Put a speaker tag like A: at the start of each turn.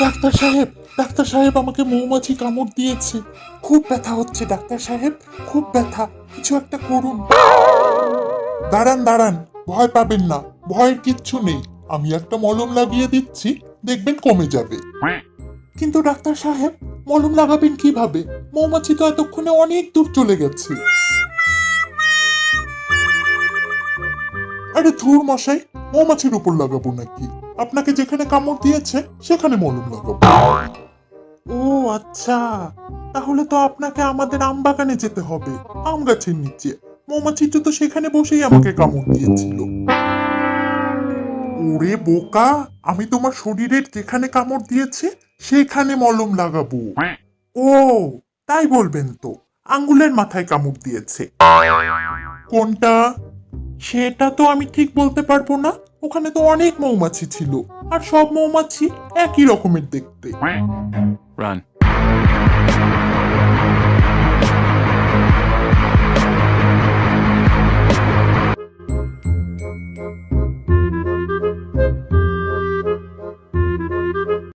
A: Doctor সাহেব doctor সাহেব আমাকে মৌমাছি কামড় দিয়েছে। খুব ব্যথা হচ্ছে ডাক্তার সাহেব খুব ব্যথা। কিছু একটা করুন। দাঁড়ান দাঁড়ান ভয় পাবেন না ভয়ের কিচ্ছু নেই। আমি একটা মলম লাগিয়ে দিচ্ছি দেখবেন কমে যাবে। কিন্তু ডাক্তার সাহেব মলম লাগাবেন কীভাবে? মৌমাছি তো এতক্ষণে অনেক দূর চলে গেছে। আরে ধুর মশাই মৌমাছির উপর লাগাবো নাকি? আপনাকে যেখানে কামড় দিয়েছে, সেখানে মলম লাগাবো। ও আচ্ছা। তাহলে তো আপনাকে আমাদের আম বাগানে যেতে হবে, আম গাছের নিচে। মৌমাছিটা তো সেখানে বসেই আমাকে কামড় দিয়েছিল। ওরে বোকা, আমি তোমার শরীরের যেখানে কামড় দিয়েছে, সেখানে মলম লাগাবো। ও, তাই বলবেন তো, আঙ্গুলের মাথায় কামড় দিয়েছে। কোনটা? সেটা তো আমি ঠিক বলতে পারব না ওখানে তো অনেক মৌমাছি ছিল, আর সব মৌমাছি একই রকমের দেখতে
B: Run.